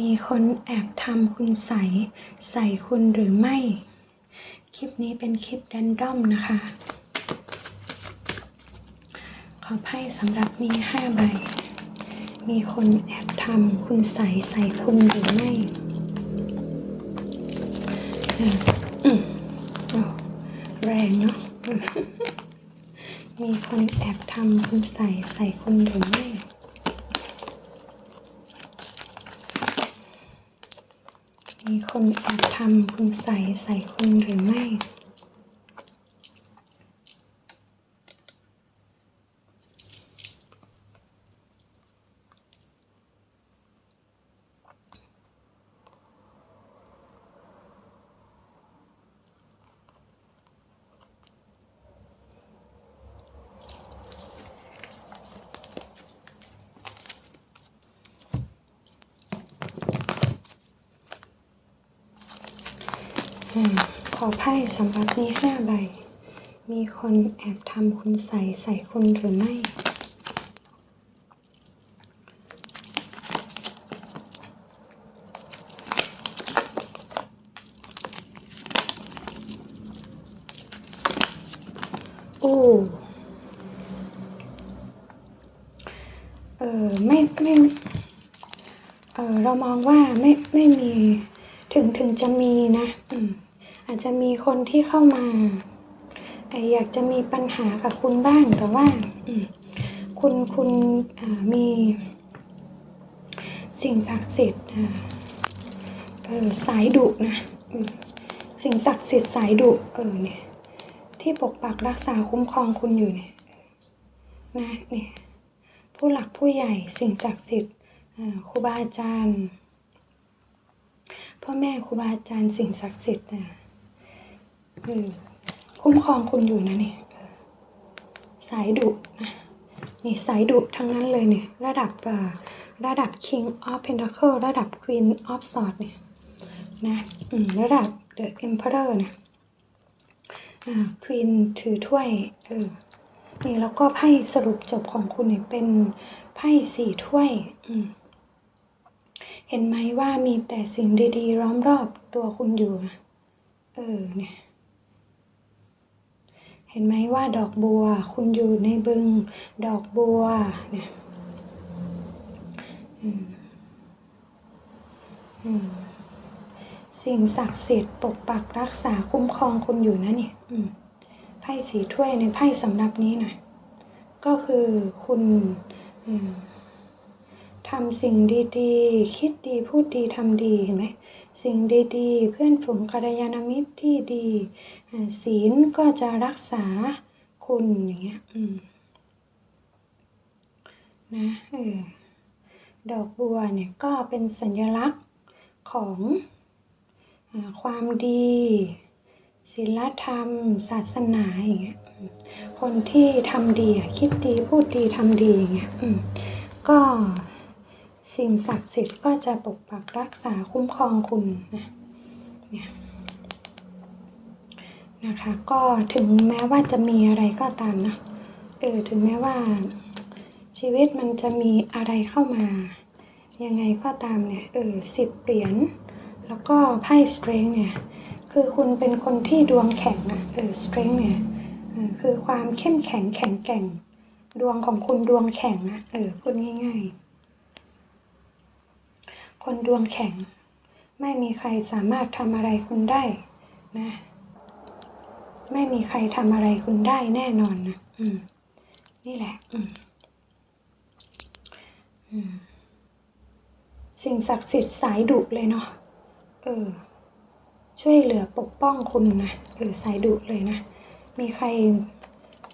มีคนแอบทำคุณใสใส่คุณหรือไม่ คลิปนี้เป็นคลิปแรนดอมนะคะ ขอไพ่สำหรับมีห้าใบ มีคนแอบทำคุณใสใส่คุณหรือไม่แรงเนาะ มีคนแอบทำคุณใสใส่คุณหรือไม่ มี คนแอบทำคุณใส่ใส่คุณหรือไม่ ขอไพ่สำหรับนี้ห้าใบ มีคนแอบทำคุณใสยใส่คุณหรือไม่โอ้เออไม่ไม่เออเรามองว่าไม่ไม่มีถึงถึงจะมีนะ อืม อาจจะมีคนที่เข้ามาอยากจะมีปัญหากับคุณบ้างแต่ว่าคุณคุณมีสิ่งศักดิ์สิทธิ์สายดุนะสิ่งศักดิ์สิทธิ์สายดุเออเนี่ยที่ปกปักรักษาคุ้มครองคุณอยู่เนี่ยนะเนี่ยผู้หลักผู้ใหญ่สิ่งศักดิ์สิทธิ์ครูบาอาจารย์พ่อแม่ครูบาอาจารย์สิ่งศักดิ์สิทธิ์นะ คุ้มครองคุณอยู่นะเนี่ยสายดุนะนี่สายดุทั้งนั้นเลยเนี่ยระดับอ่าระดับ King of Pentacle ระดับ Queen of Swords เนี่ยนะระดับ The Emperor เนี่ยอ่า Queen ถือถ้วยเออนี่แล้วก็ไพ่สรุปจบของคุณเนี่ยเป็นไพ่สี่ถ้วยอืมเห็นไหมว่ามีแต่สิ่งดีๆล้อมรอบตัวคุณอยู่นะเออเนี่ย เห็นไหมว่าดอกบัว คุณอยู่ในบึง ดอกบัวเนี่ยสิ่งศักดิ์สิทธิ์ปกปักรักษาคุ้มครองคุณอยู่นะเนี่ยไพ่สีถ้วยในไพ่สำหรับนี้นะก็คือคุณ อืมำสิ่งดีๆ คิดดีพูดดีทำดีเห็นไหมสิ่งดีๆ เพื่อนฝูงกัลยาณมิตรที่ดีศีลก็จะรักษาคุณอย่างเงี้ยนะเออดอกบัวเนี่ยก็เป็นสัญลักษณ์ของอความดีศีลธรรม ศาสนาอย่างเงี้ยคนที่ทำดีคิดดีพูดดีทำดีอย่างเงี้ยก็ สิ่งศักดิ์สิทธิ์ก็จะปกปักรักษาคุ้มครองคุณนะเนี่ยนะคะก็ถึงแม้ว่าจะมีอะไรก็ตามนะเออถึงแม้ว่าชีวิตมันจะมีอะไรเข้ามา ยังไงก็ตามเนี่ยเออสิบเหรียญแล้วก็ไพ่สเตร n เนี่ยคือคุณเป็นคนที่ดวงแข็งอะเออสเตร n เนี่ยคือความเข้มแข็งแข็งแกร่ง ดวงของคุณดวงแข็งนะเออพูดง่าย ๆ คนดวงแข็ง ไม่มีใครสามารถทำอะไรคุณได้นะ ไม่มีใครทำอะไรคุณได้แน่นอนนะอืมนี่แหละ อืมอืมสิ่งศักดิ์สิทธิ์สายดุเลยเนาะเออ ช่วยเหลือปกป้องคุณนะเออสายดุเลยนะ มีใคร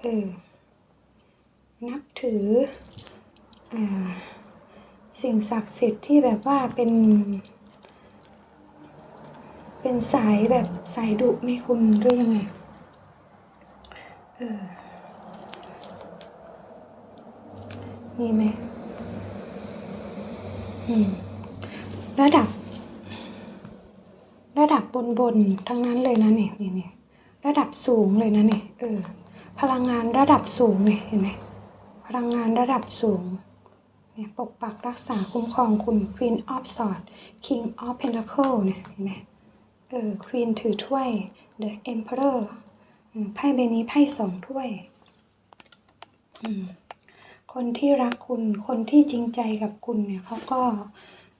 เออ นับถืออ่า สิ่งศักดิ์สิทธิ์ที่แบบว่าเป็น เป็นสายแบบสายดุไม่คุณหรือยังไง เออ มีไหมอืมระดับ ระดับบนบนทั้งนั้นเลยนะเนี่ยนี่นี่ระดับสูงเลยนะเนี่ยเออ พลังงานระดับสูงเนี่ยเห็นไหมพลังงานระดับสูง เนี่ยปกปักรักษาคุ้มครองคุณ Queen of Swords King of Pentacle เนี่ยเห็นไหมเออ Queen ถือถ้วย The Emperor ไพ่ใบนี้ไพ่สองถ้วย คนที่รักคุณ คนที่จริงใจกับคุณเนี่ยเขาก็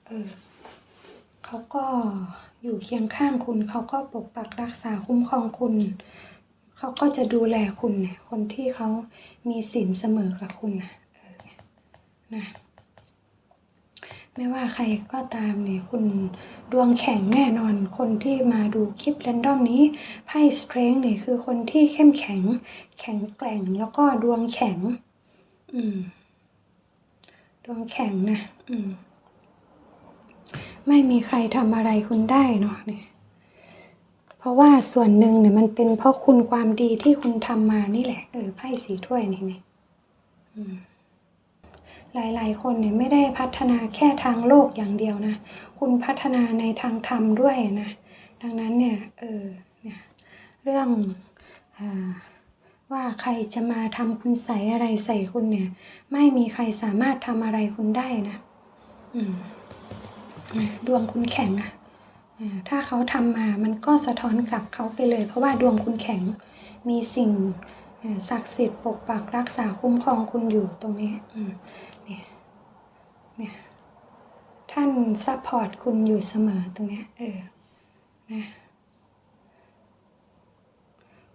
เออเขาก็อยู่เคียงข้างคุณ เขาก็ปกปักรักษาคุ้มครองคุณ เขาก็จะดูแลคุณเนี่ยคนที่เขามีศีลเสมอกับคุณนะนะ ไม่ว่าใครก็ตามเนี่ยคุณดวงแข็งแน่นอน คนที่มาดูคลิปแรนดอมนี้ไพ่สเตร n งเนี่ยคือคนที่เข้มแข็ง แข็งแกร่งแล้วก็ดวงแข็ง อืม ดวงแข็งนะ อืม ไม่มีใครทำอะไรคุณได้เนาะเนี่ยเพราะว่าส่วนหนึ่งเนี่ยมันเป็นเพราะคุณความดีที่คุณทำมานี่แหละเออไพ่สีถ้วยนี่เนี่ยอืม หลาย ๆ คนเนี่ยไม่ได้พัฒนาแค่ทางโลกอย่างเดียวนะ คุณพัฒนาในทางธรรมด้วยนะ ดังนั้นเนี่ยเออเนี่ยเรื่องอว่าใครจะมาทำคุณใส่อะไรใส่คุณเนี่ย ไม่มีใครสามารถทำอะไรคุณได้นะอืมดวงคุณแข็งอะอ่าถ้าเขาทำมามันก็สะท้อนกลับเขาไปเลย เพราะว่าดวงคุณแข็งมีสิ่งศักดิ์สิทธิ์ปกปักรักษาคุ้มครองคุณอยู่ตรงนี้อืม เนี่ยท่านซัพพอร์ตคุณอยู่เสมอตรงเนี้ยเออนะ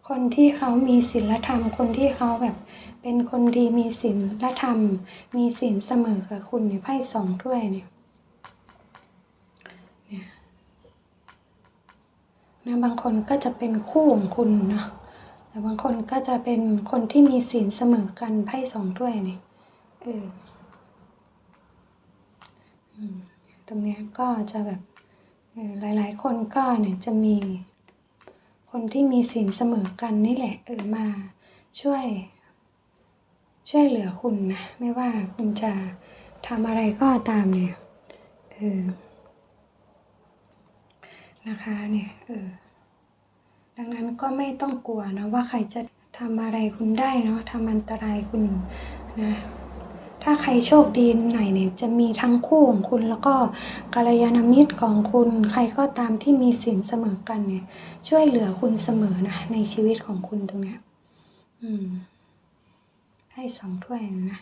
คนที่เขามีศีลธรรม คนที่เขาแบบ เป็นคนดีมีศีลธรรม มีศีลเสมอกับคุณเนี่ยไพ่สองถ้วยเนี่ยเนี่ยนะบางคนก็จะเป็นคู่ของคุณเนาะแต่บางคนก็จะเป็นคนที่มีศีลเสมอกันไพ่สองถ้วยเนี่ยเออ ตรงนี้ก็จะแบบหลาย ๆ คนก็เนี่ยจะมีคนที่มีศีลเสมอกันนี่แหละเออมาช่วย ช่วยเหลือคุณนะ ไม่ว่าคุณจะทำอะไรก็ตามเนี่ยเออนะคะเนี่ยเออดังนั้นก็ไม่ต้องกลัวนะว่าใครจะทำอะไรคุณได้เนาะทำอันตรายคุณนะ ถ้าใครโชคดีหน่อยเนี่ยจะมีทั้งคู่ของคุณแล้วก็กัลยาณมิตรของคุณ ใครก็ตามที่มีศีลเสมอกันเนี่ย ช่วยเหลือคุณเสมอนะในชีวิตของคุณตรงนี้อืม ให้สองถ้วยนะ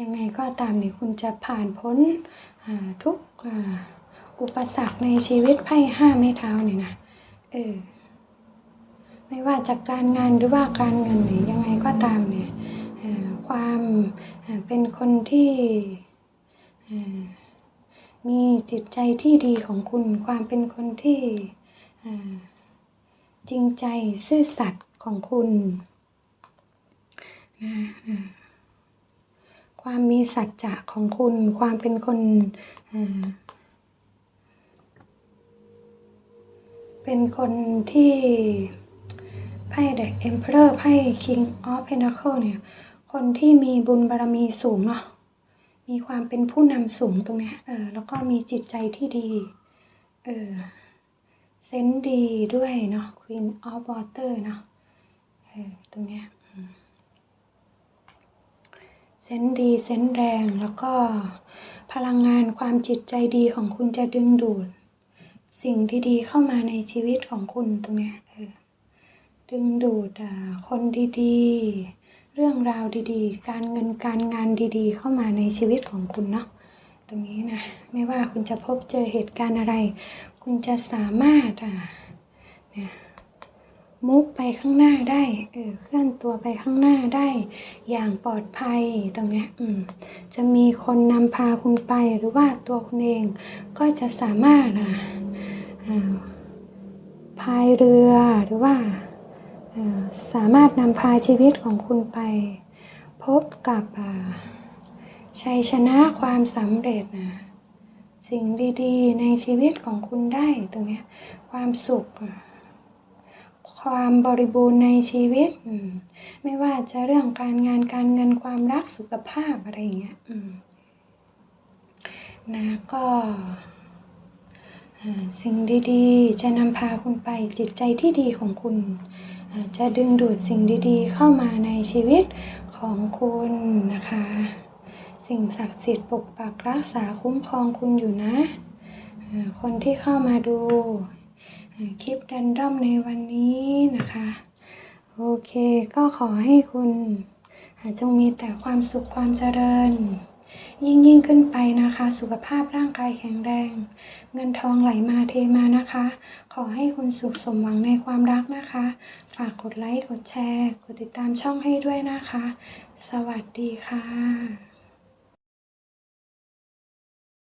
ยังไงก็ตามเนี่ยคุณจะผ่านพ้นทุกอ,อุปสรรคในชีวิตไพ่ห้าไม้เท้าเนี่ยนะเออไม่ว่าจากการงานหรือว่าการเงินเนี่ยยังไงก็ตามเนี่ย ความเป็นคนที่มีจิตใจที่ดีของคุณ ความเป็นคนที่จริงใจซื่อสัตย์ของคุณนะความมีสัจจะของคุณ ความเป็นคนเป็นคนที่ไพ่ The Emperor ไพ่ King of Pentacle เนี่ย คนที่มีบุญบารมีสูงเนาะมีความเป็นผู้นำสูงตรงเนี้ยเออแล้วก็มีจิตใจที่ดี เออเซนดีด้วยเนาะ Queen of Water เนาะเออตรงเนี้ยเซนดีเซนแรงแล้วก็พลังงานความจิตใจดีของคุณจะดึงดูด สิ่งดีๆเข้ามาในชีวิตของคุณตรงเนี้ยเออดึงดูดคนดีๆ เรื่องราวดีๆ การเงินการงานดีๆ เข้ามาในชีวิตของคุณเนาะตรงนี้นะไม่ว่าคุณจะพบเจอเหตุการณ์อะไร คุณจะสามารถอ่าเนี่ยมุกไปข้างหน้าได้เออเคลื่อนตัวไปข้างหน้าได้อย่างปลอดภัยตรงเนี้ยอืมจะมีคนนำพาคุณไปหรือว่าตัวคุณเองก็จะสามารถอ่าอ่าพายเรือหรือว่า สามารถนำพาชีวิตของคุณไป พบกับชัยชนะความสำเร็จนะสิ่งดีๆ ในชีวิตของคุณได้ตรงเนี้ยความสุข ความบริบูรณ์ในชีวิต ไม่ว่าจะเรื่องการงานการเงินความรักสุขภาพอะไรอย่างเงี้ยนะก็ สิ่งดีๆ จะนำพาคุณไปจิตใจที่ดีของคุณ จะดึงดูดสิ่งดีๆ เข้ามาในชีวิตของคุณนะคะ สิ่งศักดิ์สิทธิ์ปกปักรักษาคุ้มครองคุณอยู่นะ คนที่เข้ามาดูคลิปดันด้อมในวันนี้นะคะ โอเคก็ขอให้คุณจงมีแต่ความสุขความเจริญ ยิ่งยิ่งขึ้นไปนะคะ สุขภาพร่างกายแข็งแรง เงินทองไหลมาเทมานะคะ ขอให้คุณสุขสมหวังในความรักนะคะ ฝากกดไลค์ กดแชร์ กดติดตามช่องให้ด้วยนะคะ สวัสดีค่ะ